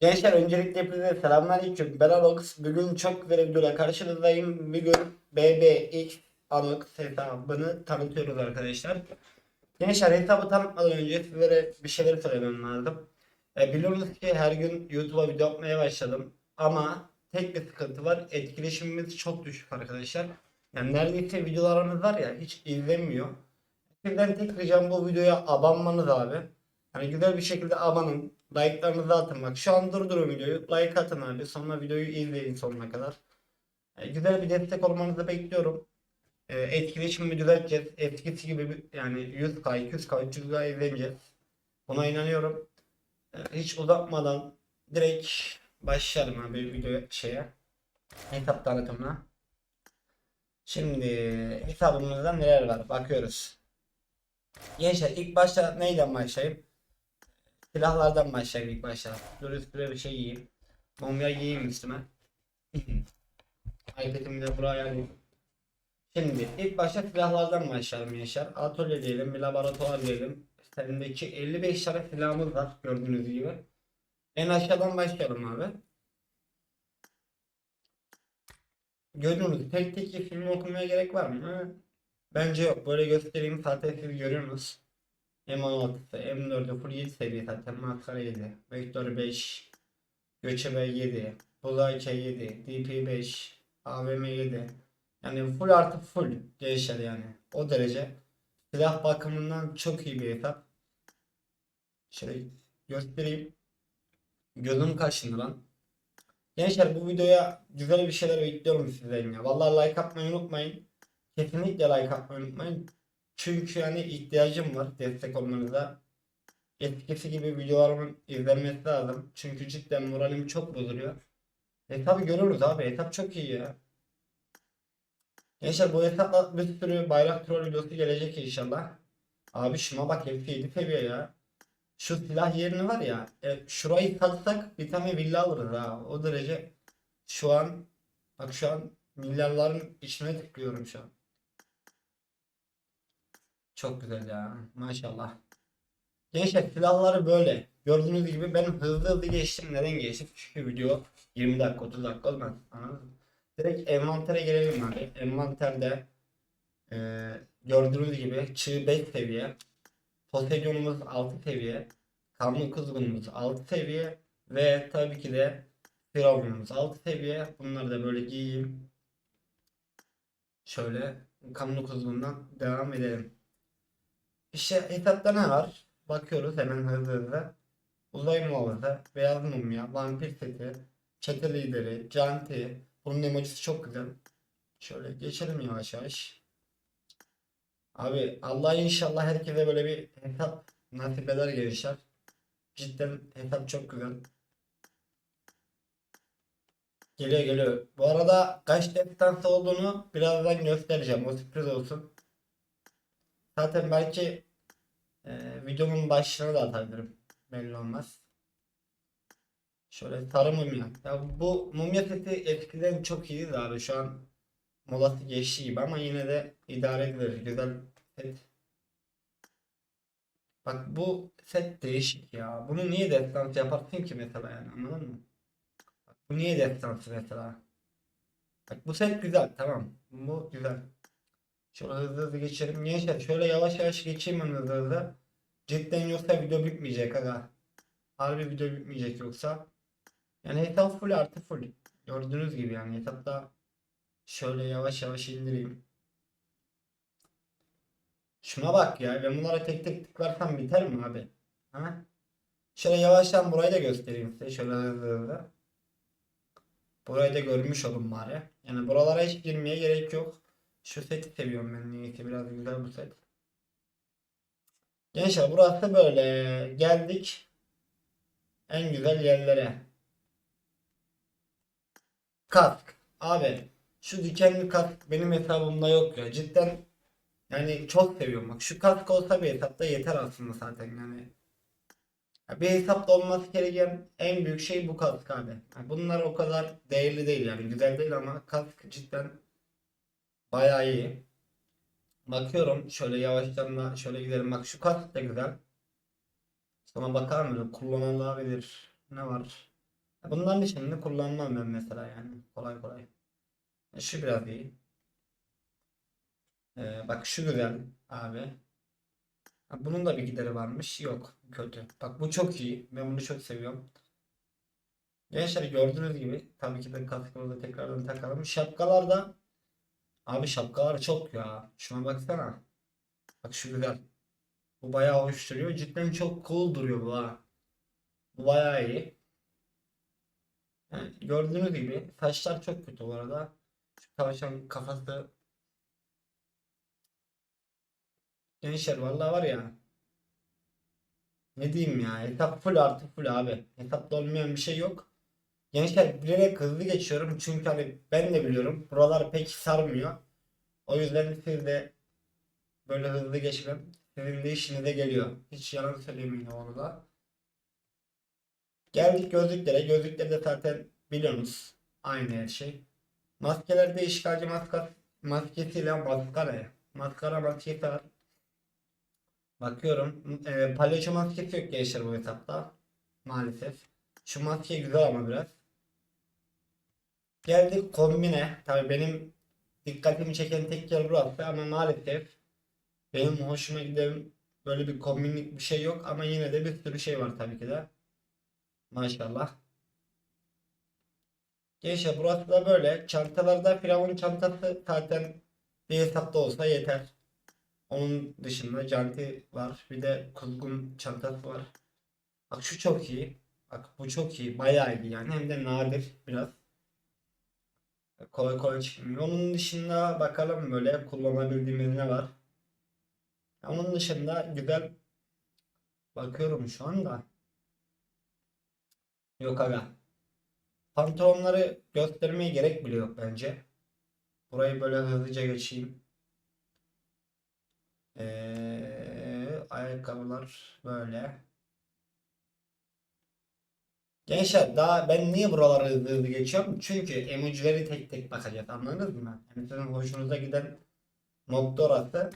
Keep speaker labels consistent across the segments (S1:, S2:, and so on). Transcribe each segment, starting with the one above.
S1: Gençler öncelikle hepinize selamünaleyküm. Ben Alox. Bugün çok güzel bir videoyla karşınızdayım. Bugün BBX Alox hesabını tanıtıyoruz arkadaşlar. Gençler hesabı tanıtmadan önce sizlere bir şeyler söylemem lazım. E, biliyorsunuz ki her gün YouTube'a video yapmaya başladım. Ama tek bir sıkıntı var. Etkileşimimiz çok düşük arkadaşlar. Yani neredeyse videolarımız var ya hiç izlenmiyor. Sizden tek ricam bu videoya abanmanız abi. Hani güzel bir şekilde abanın. Like'larınızı atın. Bak şu an durdurun videoyu. Like atın abi. Sonra videoyu izleyin sonuna kadar. E, güzel bir destek olmanızı bekliyorum. E, etkileşimimi düzelteceğiz. Eskisi gibi bir- yani 100k, 200k, 300k izleneceğiz. Buna inanıyorum. E, hiç uzatmadan direkt başlayalım abi videoya şeye. Hesap tanıtımına. Şimdi hesabımızda neler var? Bakıyoruz. Gençler ilk başta neyden başlayayım? Silahlardan başlayayım ilk başta. Dur üstüne bir şey yiyeyim. Mumya giyeyim üstüme. iPad'imi de buraya alayım. Şimdi ilk başta silahlardan başlayalım gençler. Atölye diyelim, bir laboratuvar diyelim. Sendeki 55 tane silahımız var gördüğünüz gibi. En aşağıdan başlayalım abi. Gördüğünüz tek tek film okumaya gerek var mı? Bence yok. Böyle göstereyim zaten siz görüyorsunuz. M16'sı, M4'ü full 7 seviye zaten. Maskara 7, Vektör 5, Göçebe 7, Buzayke 7, DP 5, AVM 7. Yani full artı full gençler yani. O derece. Silah bakımından çok iyi bir hesap. Şöyle göstereyim. Gözüm kaşındı lan. Gençler bu videoya güzel bir şeyler bekliyorum sizden ya. Vallahi like atmayı unutmayın. Kesinlikle like atmayı unutmayın. Çünkü yani ihtiyacım var destek olmanıza. Eskisi gibi videolarımın izlenmesi lazım. Çünkü cidden moralim çok bozuluyor. Tabi görürüz abi. Hesap çok iyi ya. Gençler bu hesapla bir sürü bayrak troll videosu gelecek inşallah. Abi şuna bak hepsi 7 seviye ya. Şu silah yerini var ya. E, şurayı satsak bir tane villa alırız ha. O derece şu an bak şu an milyarların içine tıklıyorum şu an. Çok güzel ya. Maşallah. Gençler silahları böyle. Gördüğünüz gibi ben hızlı hızlı geçtim. Neden geçtim? Çünkü video 20 dakika 30 dakika olmaz. Anladın mı? Direkt envantere gelelim abi. Envanterde eee, gördüğünüz gibi çığ 5 seviye. Poseidon'umuz 6 seviye. Kanlı kuzgunumuz 6 seviye. Ve tabii ki de Firavunumuz 6 seviye. Bunları da böyle giyeyim. Şöyle kanlı kuzgundan devam edelim. İşte hesapta ne var? Bakıyoruz hemen hızlı hızlı. Uzay muhafızı, beyaz mumya, vampir seti, çete lideri, canti. Bunun emojisi çok güzel. Şöyle geçelim yavaş yavaş. Abi Allah inşallah herkese böyle bir hesap nasip eder gençler. Cidden hesap çok güzel. Geliyor geliyor. Bu arada kaç destansı olduğunu birazdan göstereceğim. O sürpriz olsun. Zaten belki e, videonun başlığına da atabilirim. Belli olmaz. Şöyle sarı mumya. Ya bu mumya seti eskiden çok iyiydi abi. Şu an molası geçti gibi ama yine de idare edilir. Güzel set. Bak bu set değişik ya. Bunu niye destansı yaparsın ki mesela yani anladın mı? Bak, bu niye destansı mesela? Bak bu set güzel tamam. Bu güzel. Şöyle hızlı hızlı geçelim. Gençler şöyle yavaş yavaş geçeyim hızlı hızlı. Cidden yoksa video bitmeyecek aga. Harbi video bitmeyecek yoksa. Yani hesap full artı full. Gördüğünüz gibi yani hesapta şöyle yavaş yavaş indireyim. Şuna bak ya. Ben bunlara tek tek tıklarsam biter mi abi? Ha? Şöyle yavaştan burayı da göstereyim size. Şöyle hızlı hızlı. Burayı da görmüş olun bari. Yani buralara hiç girmeye gerek yok. Şu seti seviyorum ben niyeyse biraz güzel bu set. Gençler burası böyle geldik en güzel yerlere. Kask. Abi şu dikenli kask benim hesabımda yok ya. Cidden yani çok seviyorum. Bak şu kask olsa bir hesapta yeter aslında zaten yani. Ya bir hesapta olması gereken en büyük şey bu kask abi. Yani bunlar o kadar değerli değil yani güzel değil ama kask cidden bayağı iyi. Bakıyorum şöyle yavaştan şöyle gidelim. Bak şu kask da güzel. Sana bakar mısın? Kullanılabilir. Ne var? Bunların dışında kullanmam ben mesela yani kolay kolay. Şu biraz iyi. Ee, bak şu güzel abi. Bunun da bir gideri varmış. Yok. Kötü. Bak bu çok iyi. Ben bunu çok seviyorum. Gençler gördüğünüz gibi tabii ki de kaskımızı tekrardan takalım. Şapkalar da abi şapkalar çok ya. Şuna baksana. Bak şu güzel. Bu bayağı hoş duruyor. Cidden çok cool duruyor bu ha. Bu bayağı iyi. Yani gördüğünüz gibi saçlar çok kötü bu arada. Şu tavşan kafası Gençler vallahi var ya. Ne diyeyim ya hesap full artı full abi. Hesapta olmayan bir şey yok. Gençler bilerek hızlı geçiyorum çünkü hani ben de biliyorum buralar pek sarmıyor. O yüzden siz de böyle hızlı geçmem sizin de işinize geliyor. Hiç yalan söylemeyin onu da. Geldik gözlüklere. Gözlükleri de zaten biliyorsunuz. Aynı her şey. Maskelerde işgalci maska, maskesiyle maskara. Maskara maskesi var. Bakıyorum. E, palyaço maskesi yok gençler bu etapta. Maalesef. Şu maske güzel ama biraz. Geldik kombine. Tabii benim dikkatimi çeken tek yer burası ama maalesef benim hoşuma giden böyle bir kombinlik bir şey yok ama yine de bir sürü şey var tabii ki de. Maşallah. Gençler burası da böyle. Çantalarda Firavun çantası zaten bir hesapta olsa yeter. Onun dışında canti var. Bir de kuzgun çantası var. Bak şu çok iyi. Bak bu çok iyi. Bayağı iyi yani. Hem de nadir biraz. Kolay kolay çıkmıyor. Onun dışında bakalım böyle kullanabildiğimiz ne var. Onun dışında güzel bakıyorum şu anda. Yok aga. Pantolonları göstermeye gerek bile yok bence. Burayı böyle hızlıca geçeyim. Ee, ayakkabılar böyle. Gençler daha ben niye buraları hızlı hızlı geçiyorum? Çünkü emojileri tek tek bakacağız anladınız mı? Yani sizin hoşunuza giden nokta orası.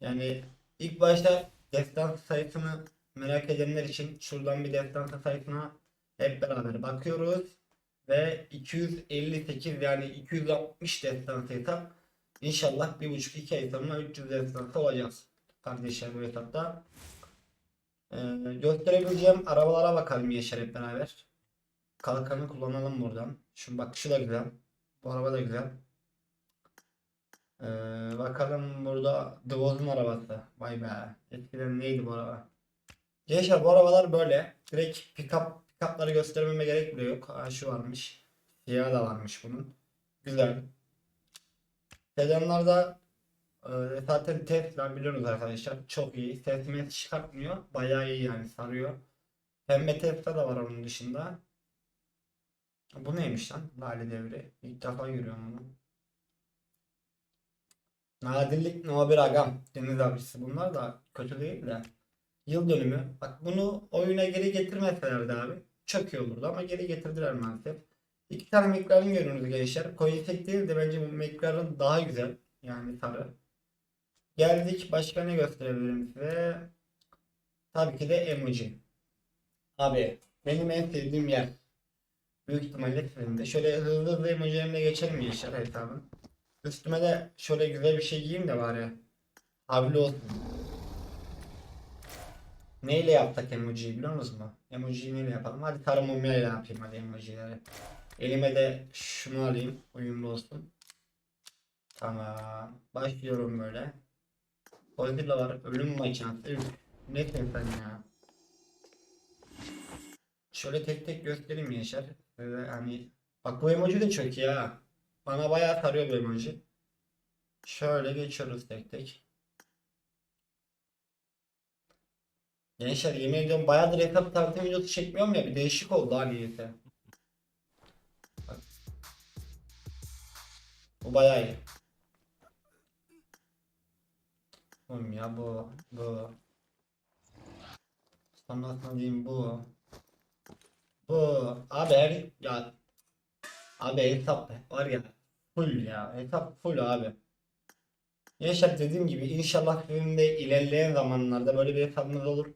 S1: Yani ilk başta destans sayısını merak edenler için şuradan bir destans sayısına hep beraber bakıyoruz. Ve 258 yani 260 destans hesap. İnşallah bir buçuk iki ay sonra 300 destans olacağız. Kardeşler bu etapta. Ee, gösterebileceğim arabalara bakalım Yaşar hep beraber. Kalkanı kullanalım buradan. Şu bak şu da güzel. Bu araba da güzel. Ee, bakalım burada Dvoz'un arabası. Vay be. Eskiden neydi bu araba? Gençler bu arabalar böyle. Direkt pick-up pick-up'ları göstermeme gerek bile yok. Ha, şu varmış. Siyah da varmış bunun. Güzel. Sedanlarda e, zaten Tesla biliyorsunuz arkadaşlar. Çok iyi. Ses mes çıkartmıyor. Bayağı iyi yani sarıyor. Pembe Tesla da var onun dışında. Bu neymiş lan? Lale devri. İlk defa görüyorum bunu. Nadirlik no bir agam. Deniz avcısı. Bunlar da kötü değil de. Yıl dönümü. Bak bunu oyuna geri getirmeselerdi abi. Çok iyi olurdu ama geri getirdiler maalesef. İki tane McLaren görüyorsunuz gençler. Coinsec değil de bence bu McLaren daha güzel. Yani sarı. Geldik. Başka ne gösterebilirim size? Tabii ki de emoji. Abi benim en sevdiğim yer. Büyük ihtimalle sizin de. Şöyle hızlı hızlı emojilerine geçelim gençler hesabın. Üstüme de şöyle güzel bir şey giyeyim de bari. Havlu olsun. Neyle yaptık emojiyi biliyor musunuz mu? Emojiyi neyle yapalım? Hadi sarı mumya ile yapayım hadi emojileri. Elime de şunu alayım. Uyumlu olsun. Tamam. Başlıyorum böyle. Godzilla var. Ölüm makinası. Üf. Ne sen ya? Şöyle tek tek göstereyim Yaşar. Böyle hani bak bu emoji de çok iyi ha. Bana bayağı sarıyor bu emoji. Şöyle geçiyoruz tek tek. Gençler yemin ediyorum bayağıdır hesap tanıtım videosu çekmiyorum ya bir değişik oldu niyeyse. Bak. Bu bayağı iyi. Oğlum ya bu bu. Diyeyim bu. Bu abi her ya abi hesap var ya full ya hesap full abi. Yaşar dediğim gibi inşallah benim de ilerleyen zamanlarda böyle bir hesabımız olur.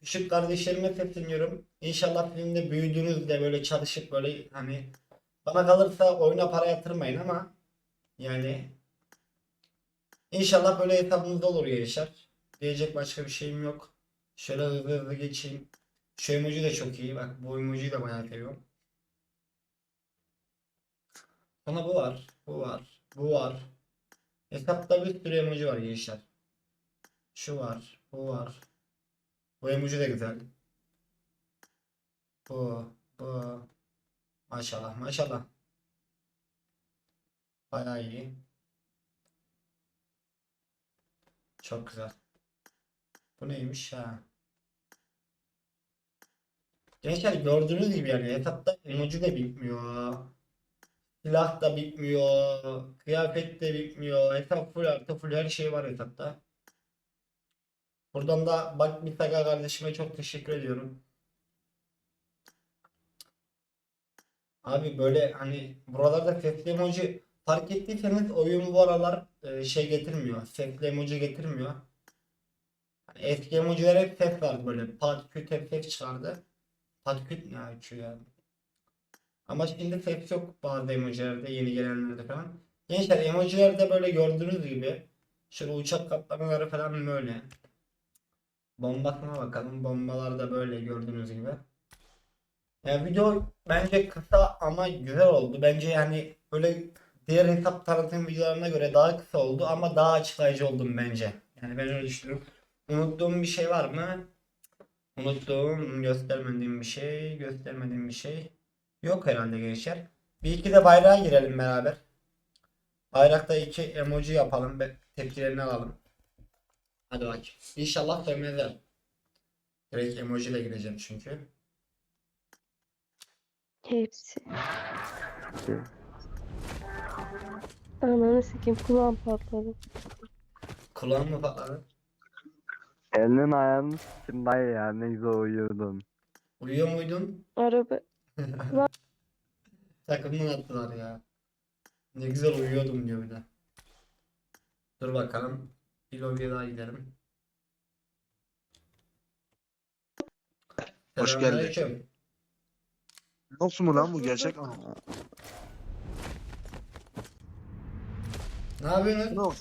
S1: küçük kardeşlerime sesleniyorum. İnşallah filmde büyüdüğünüzde böyle çalışıp böyle hani bana kalırsa oyuna para yatırmayın ama yani inşallah böyle hesabınızda olur gençler. Diyecek başka bir şeyim yok. Şöyle hızlı hızlı geçeyim. Şu emoji de çok iyi. Bak bu emojiyi de bayağı seviyorum. Sonra bu var. Bu var. Bu var. Hesapta bir sürü emoji var gençler. Şu var. Bu var. Bu emoji de güzel. Bu. Bu. Maşallah. Maşallah. Bayağı iyi. Çok güzel. Bu neymiş ha? Gençler gördüğünüz gibi yani etapta emoji de bitmiyor. Silah da bitmiyor. Kıyafet de bitmiyor. Etap full artı full her şey var etapta. Buradan da bak Misaga kardeşime çok teşekkür ediyorum. Abi böyle hani buralarda sesli emoji fark ettiyseniz oyun bu aralar e, şey getirmiyor. Sesli emoji getirmiyor. Hani eski emojiler hep ses vardı böyle. Pat küt hep ses çıkardı. Pat küt ne açıyor yani. Ama şimdi ses yok bazı emojilerde yeni gelenlerde falan. Gençler emojilerde böyle gördüğünüz gibi şöyle uçak kaplamaları falan böyle. Bombasına bakalım. Bombalar da böyle gördüğünüz gibi. Yani video bence kısa ama güzel oldu. Bence yani böyle diğer hesap tanıtım videolarına göre daha kısa oldu ama daha açıklayıcı oldum bence. Yani ben öyle düşünüyorum. Unuttuğum bir şey var mı? Unuttuğum, göstermediğim bir şey, göstermediğim bir şey. Yok herhalde gençler. Bir iki de bayrağa girelim beraber. Bayrakta iki emoji yapalım ve tepkilerini alalım. Hadi bak. İnşallah sevmezler. Direkt emoji ile gireceğim çünkü.
S2: Hepsi. Ananı sikeyim kulağım patladı.
S1: Kulağım mı patladı?
S3: Elinin ayağını sikim dayı ya ne güzel uyuyordun.
S1: Uyuyor muydun?
S2: Araba
S1: Takımdan attılar ya. Ne güzel uyuyordum diyor bir de. Dur bakalım. Bir lobiye daha gidelim.
S4: Hoş geldin.
S1: Selamünaleyküm.
S4: Nasıl mu lan bu gerçek mi?
S1: Ne yapıyorsunuz?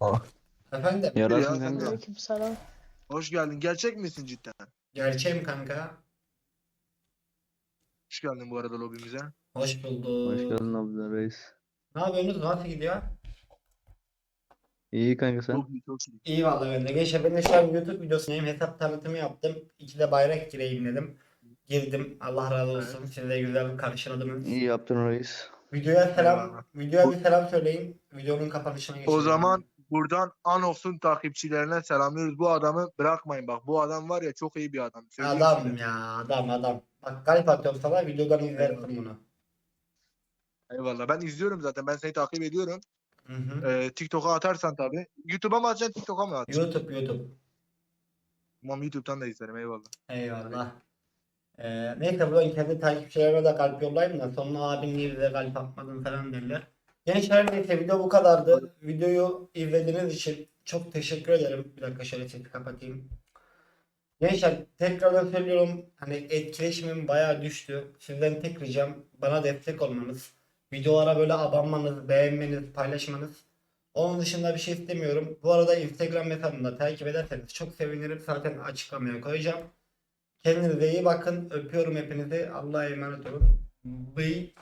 S4: Nasıl?
S1: Efendim?
S4: Ya
S5: Yarasın
S4: sen de.
S2: Aleykümselam.
S4: Hoş geldin. Gerçek misin cidden?
S1: Gerçeğim kanka.
S4: Hoş geldin bu arada lobimize.
S1: Hoş bulduk.
S5: Hoş geldin abla reis.
S1: Ne yapıyorsunuz? Nasıl gidiyor?
S5: İyi kanka sen?
S4: Çok iyi, çok iyi.
S1: İyi vallahi ben de. Gençler ben de şu an YouTube videosundayım. Hesap tanıtımı yaptım. İki de bayrak gireyim dedim. Girdim. Allah razı olsun. Siz de güzel karşıladınız.
S5: İyi yaptın reis.
S1: Videoya selam. Videoya bir selam söyleyin. Videonun kapanışına geçelim.
S4: O zaman buradan Anos'un takipçilerine selamlıyoruz. Bu adamı bırakmayın bak. Bu adam var ya çok iyi bir adam. Söyleyeyim
S1: Adam
S4: size.
S1: ya adam adam. Bak kalp atıyorum sana videodan izlersin bunu.
S4: Eyvallah. Ben izliyorum zaten. Ben seni takip ediyorum.
S1: Hı hı.
S4: Ee, TikTok'a atarsan tabii. YouTube'a mı atacaksın TikTok'a mı atacaksın?
S1: YouTube YouTube.
S4: Tamam YouTube'dan da izlerim eyvallah.
S1: Eyvallah. Ee, neyse buradan kendi takipçilerime de kalp yollayayım da sonra abin niye bize kalp atmadın falan derler. Gençler neyse video bu kadardı. Videoyu izlediğiniz için çok teşekkür ederim. Bir dakika şöyle sesi kapatayım. Gençler tekrardan söylüyorum hani etkileşimim bayağı düştü. Sizden tek ricam bana destek olmanız. Videolara böyle abanmanız, beğenmeniz, paylaşmanız. Onun dışında bir şey istemiyorum. Bu arada Instagram hesabımda takip ederseniz çok sevinirim. Zaten açıklamaya koyacağım. Kendinize iyi bakın. Öpüyorum hepinizi. Allah'a emanet olun. Bye.